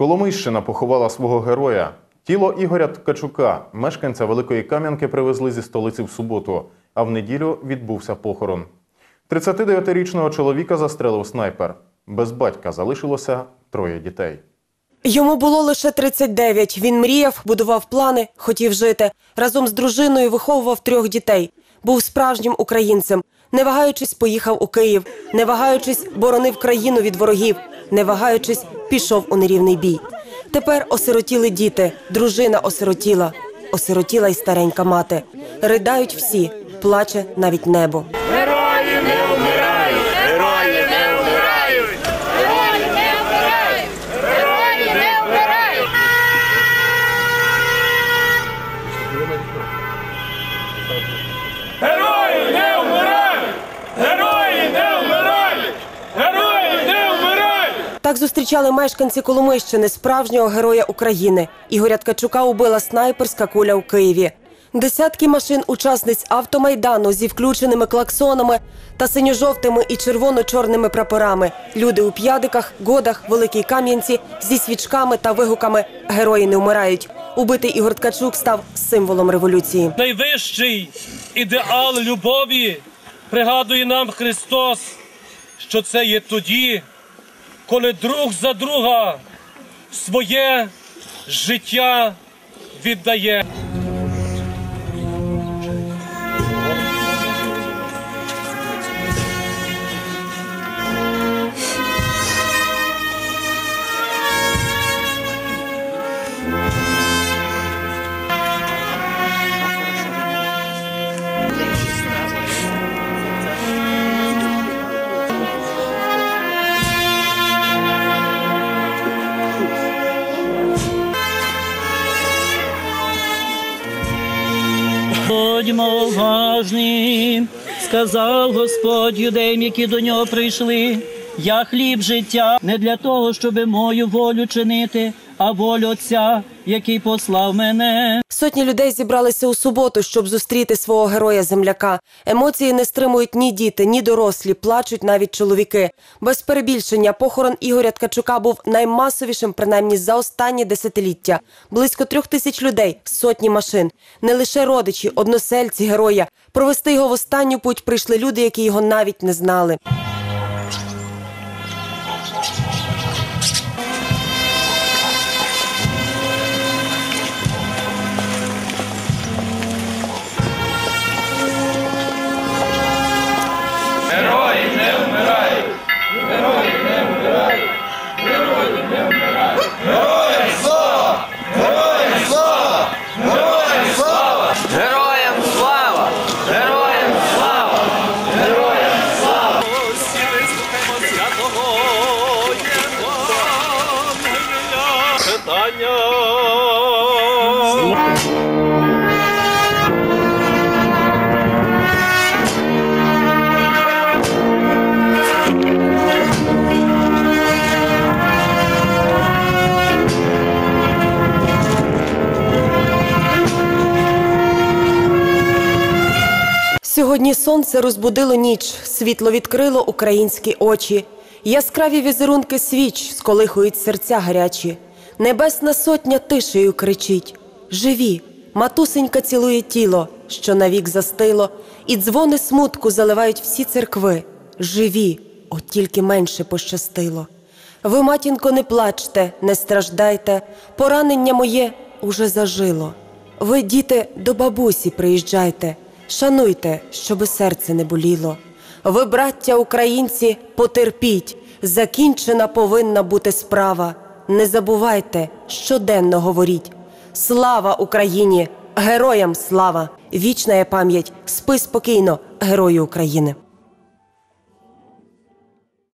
Коломийщина поховала свого героя. Тіло Ігоря Ткачука, мешканця Великої Кам'янки, привезли зі столиці в суботу, а в неділю відбувся похорон. 39-річного чоловіка застрелив снайпер. Без батька залишилося троє дітей. Йому було лише 39. Він мріяв, будував плани, хотів жити. Разом з дружиною виховував трьох дітей. Був справжнім українцем. Не вагаючись, поїхав у Київ. Не вагаючись, боронив країну від ворогів. Не вагаючись, пішов у нерівний бій. Тепер осиротіли діти, дружина осиротіла, осиротіла й старенька мати. Riдають всі, плаче навіть небо. Герої не вмирають! Герої не вмирають! Герої не вмирають! Герої не вмирають! Герої не вмирають! Герої не вмирають! Герої не вмирають! Так зустрічали мешканці Коломийщини справжнього героя України. Ігоря Ткачука убила снайперська куля у Києві. Десятки машин учасниць автомайдану зі включеними клаксонами та синьо-жовтими і червоно-чорними прапорами. Люди у п'ядиках, годах, великій кам'янці зі свічками та вигуками Герої не вмирають. Убитий Ігор Ткачук став символом революції. найвищий ідеал любові пригадує нам Христос, що це є тоді, коли друг за друга своє життя віддає. Будьмо уважні, сказав Господь юдеям, які до нього прийшли. Я хліб життя не для того, щоб мою волю чинити, а волю Отця, який послав мене. Сотні людей зібралися у суботу, щоб зустріти свого героя-земляка. Емоції не стримують ні діти, ні дорослі, плачуть навіть чоловіки. Без перебільшення похорон Ігоря Ткачука був наймасовішим, принаймні за останні десятиліття. Близько трьох тисяч людей, сотні машин. Не лише родичі, односельці героя. Провести його в останню путь прийшли люди, які його навіть не знали. Сьогодні сонце розбудило ніч, світло відкрило українські очі. Яскраві візерунки свіч сколихують серця гарячі. Небесна сотня тишею кричить: Живі! Матусенька цілує тіло, що навік застило, і дзвони смутку заливають всі церкви. Живі, от тільки менше пощастило. Ви, матінко, не плачте, не страждайте, поранення моє уже зажило. Ви, діти, до бабусі приїжджайте, шануйте, щоби серце не боліло. Ви, браття українці, потерпіть, закінчена повинна бути справа. Не забувайте, щоденно говоріть. Слава Україні! Героям слава! Вічна пам'ять! Спи спокійно, герої України!